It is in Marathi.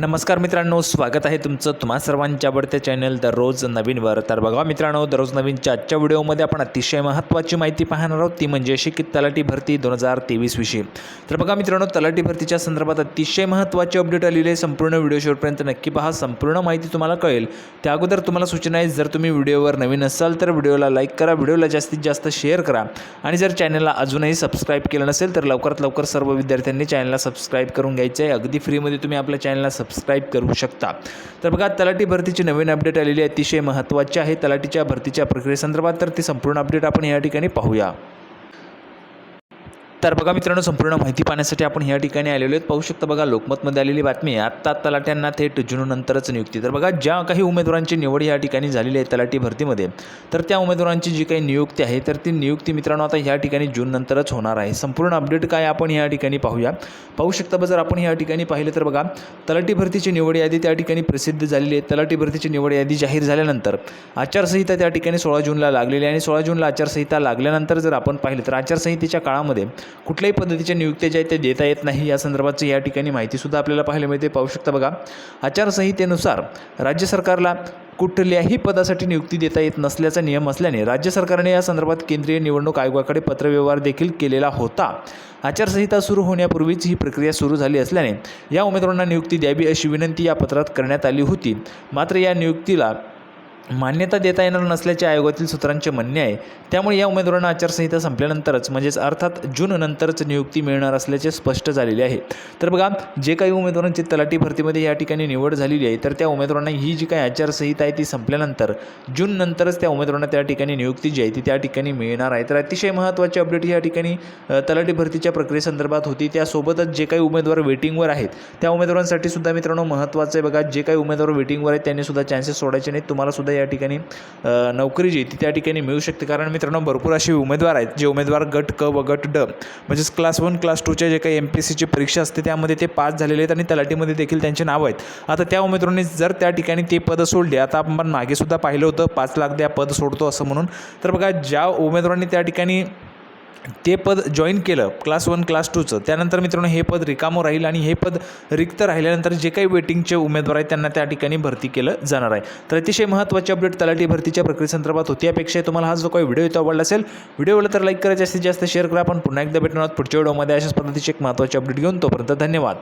नमस्कार मित्रांनो स्वागत आहे तुमचं तुम्हा सर्वांच्या आवडत्या चॅनल दररोज नवीनवर. तर बघा मित्रांनो दररोज नवीनच्या आजच्या व्हिडिओमध्ये आपण अतिशय महत्त्वाची माहिती पाहणार आहोत. ती म्हणजे अशी की तलाठी भरती दोन हजार तेवीसविषयी तर बघा मित्रांनो तलाठी भरतीच्या संदर्भात अतिशय महत्त्वाची अपडेट आलेली आहे. संपूर्ण व्हिडिओ शेवटपर्यंत नक्की पहा. संपूर्ण माहिती तुम्हाला कळेल. त्या अगोदर तुम्हाला सूचना आहे जर तुम्ही व्हिडिओवर नवीन असाल तर व्हिडिओला लाईक करा व्हिडिओला जास्तीत जास्त शेअर करा. आणि जर चॅनलला अजूनही सबस्क्राईब केलं नसेल तर लवकरात लवकर सर्व विद्यार्थ्यांनी चॅनलला सबस्क्राईब करून घ्यायचं आहे. अगदी फ्रीमध्ये तुम्ही आपल्या चॅनलला सबस्क्राईब करू शकता. तर बघा तलाठी भरतीची नवीन अपडेट आलेली अतिशय महत्त्वाची आहे. तलाठीच्या भरतीच्या प्रक्रियेसंदर्भात तर ती संपूर्ण अपडेट आपण या ठिकाणी पाहूया. तर बघा मित्रांनो संपूर्ण माहिती पाहण्यासाठी आपण या ठिकाणी आलेलो आहेत. पाहू शकता बघा लोकमतमध्ये आलेली बातमी आहे. आत्ता तलाट्यांना थेट जूननंतरच नियुक्ती. तर बघा ज्या काही उमेदवारांची निवड या ठिकाणी झालेली आहे तलाठी भरतीमध्ये तर त्या उमेदवारांची जी काही नियुक्ती आहे तर ती नियुक्ती मित्रांनो आता ह्या ठिकाणी जूननंतरच होणार आहे. संपूर्ण अपडेट काय आपण या ठिकाणी पाहूया. पाहू शकता बा जर आपण या ठिकाणी पाहिलं तर बघा तलाठी भरतीची निवड यादी त्या ठिकाणी प्रसिद्ध झालेली आहे. तलाठी भरतीची निवड यादी जाहीर झाल्यानंतर आचारसंहिता त्या ठिकाणी सोळा जूनला लागलेली आहे. आणि सोळा जूनला आचारसंहिता लागल्यानंतर जर आपण पाहिलं तर आचारसंहितेच्या काळामध्ये कुठल्याही पद्धतीच्या नियुक्त्या ज्या आहेत त्या देता येत नाही. या संदर्भाची या ठिकाणी माहितीसुद्धा आपल्याला पाहायला मिळते. पाहू शकता बघा आचारसंहितेनुसार राज्य सरकारला कुठल्याही पदासाठी नियुक्ती देता येत नसल्याचा नियम असल्याने राज्य सरकारने या संदर्भात केंद्रीय निवडणूक आयोगाकडे पत्रव्यवहार देखील केलेला होता. आचारसंहिता सुरू होण्यापूर्वीच ही प्रक्रिया सुरू झाली असल्याने या उमेदवारांना नियुक्ती द्यावी अशी विनंती या पत्रात करण्यात आली होती. मात्र या नियुक्तीला मान्यता देता येणार नसल्याचे आयोगातील सूत्रांचे म्हणणे आहे. त्यामुळे या उमेदवारांना आचारसंहिता संपल्यानंतरच म्हणजेच अर्थात जूननंतरच नियुक्ती मिळणार असल्याचे स्पष्ट झालेले आहे. तर बघा जे काही उमेदवारांची तलाठी भरतीमध्ये या ठिकाणी निवड झालेली आहे तर त्या उमेदवारांना ही जी काही आचारसंहिता आहे ती संपल्यानंतर जूननंतरच त्या उमेदवारांना त्या ठिकाणी नियुक्ती जी आहे ती त्या ठिकाणी मिळणार आहे. तर अतिशय महत्त्वाची अपडेट या ठिकाणी तलाठी भरतीच्या प्रक्रियेसंदर्भात होती. त्यासोबतच जे काही उमेदवार वेटिंगवर आहेत त्या उमेदवारांसाठी सुद्धा मित्रांनो महत्त्वाचं आहे बघा. जे काही उमेदवार वेटिंगवर आहेत त्यांनी सुद्धा चान्सेस सोडायचे नाहीत. तुम्हाला सुद्धा या ठिकाणी नोकरी जी ती त्या ठिकाणी मिळू शकते. कारण मित्रांनो भरपूर असे उमेदवार आहेत जे उमेदवार गट क व गट ड म्हणजेच क्लास वन क्लास टूच्या जे काही एम पी एस सीची परीक्षा असते त्यामध्ये ते पास झालेले आहेत आणि तलाठीमध्ये देखील त्यांचे नाव आहेत. आता त्या उमेदवारांनी जर त्या ठिकाणी ते पद सोडले आता आपण मागेसुद्धा पाहिलं होतं पाच लाख द्या पद सोडतो असं म्हणून. तर बघा ज्या उमेदवारांनी त्या ठिकाणी ते पद जॉईन केलं क्लास वन क्लास टूचं त्यानंतर मित्रांनो हे पद रिकामं राहील आणि हे पद रिक्त राहिल्यानंतर जे काही वेटिंगचे उमेदवार आहेत त्यांना त्या ठिकाणी भरती केलं जाणार आहे. तर अतिशय महत्त्वाची अपडेट तलाठी भरतीच्या प्रक्रियेसंदर्भात होती. यापेक्षा तुम्हाला हा जो काही व्हिडिओ येतो आवडला असेल व्हिडिओला तर लाईक करा जास्तीत जास्त शेअर करा. आपण पुन्हा एकदा भेटणार आहोत पुढच्या व्हिडिओमध्ये अशाच पद्धतीची एक महत्त्वाची अपडेट घेऊन तोपर्यंत धन्यवाद.